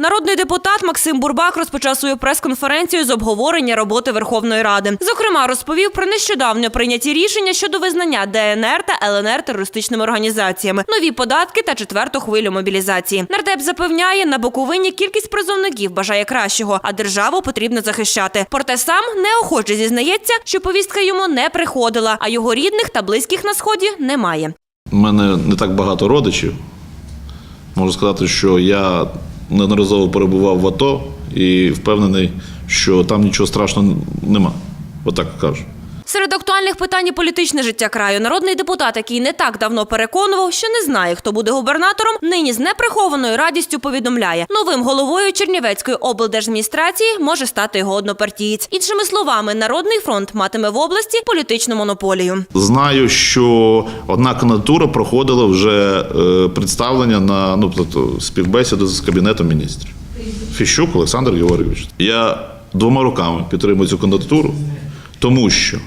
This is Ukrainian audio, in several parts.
Народний депутат Максим Бурбак розпочав свою прес-конференцію з обговорення роботи Верховної Ради. Зокрема, розповів про нещодавньо прийняті рішення щодо визнання ДНР та ЛНР терористичними організаціями, нові податки та четверту хвилю мобілізації. Нардеп запевняє, на Буковині кількість призовників бажає кращого, а державу потрібно захищати. Проте сам неохоче зізнається, що повістка йому не приходила, а його рідних та близьких на сході немає. У мене не так багато родичів. Можу сказати, що я неодноразово перебував в АТО і впевнений, що там нічого страшного нема. Отак кажу. Серед актуальних питань політичне життя краю народний депутат, який не так давно переконував, що не знає, хто буде губернатором, нині з неприхованою радістю повідомляє, новим головою Чернівецької облдержадміністрації може стати його однопартієць. Іншими словами, народний фронт матиме в області політичну монополію. Знаю, що одна кандидатура проходила вже е, представлення на ну, тобто, співбесіду з кабінетом міністрів. Фіщук Олександр Георгійович. Я двома руками підтримую цю кандидатуру, тому що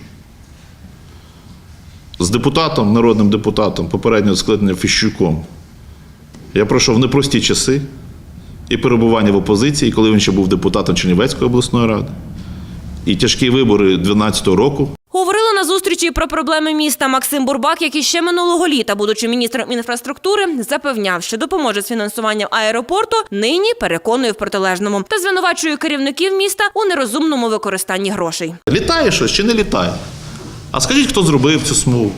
з депутатом, народним депутатом попереднього скликання Фіщуком я пройшов непрості часи і перебування в опозиції, коли він ще був депутатом Чернівецької обласної ради, і тяжкі вибори 2012 року. Говорили на зустрічі про проблеми міста. Максим Бурбак, який ще минулого літа, будучи міністром інфраструктури, запевняв, що допоможе з фінансуванням аеропорту. Нині переконує в протилежному та звинувачує керівників міста у нерозумному використанні грошей. Літає щось чи не літає? А скажіть, хто зробив цю смугу?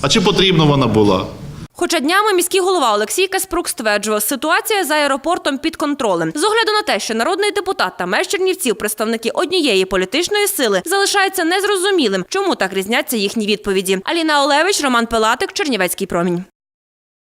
А чи потрібна вона була? Хоча днями міський голова Олексій Каспрук стверджував, ситуація з аеропортом під контролем. З огляду на те, що народний депутат та меж Чернівців, представники однієї політичної сили, залишається незрозумілим, чому так різняться їхні відповіді. Аліна Олевич, Роман Пилатик, Чернівецький промінь.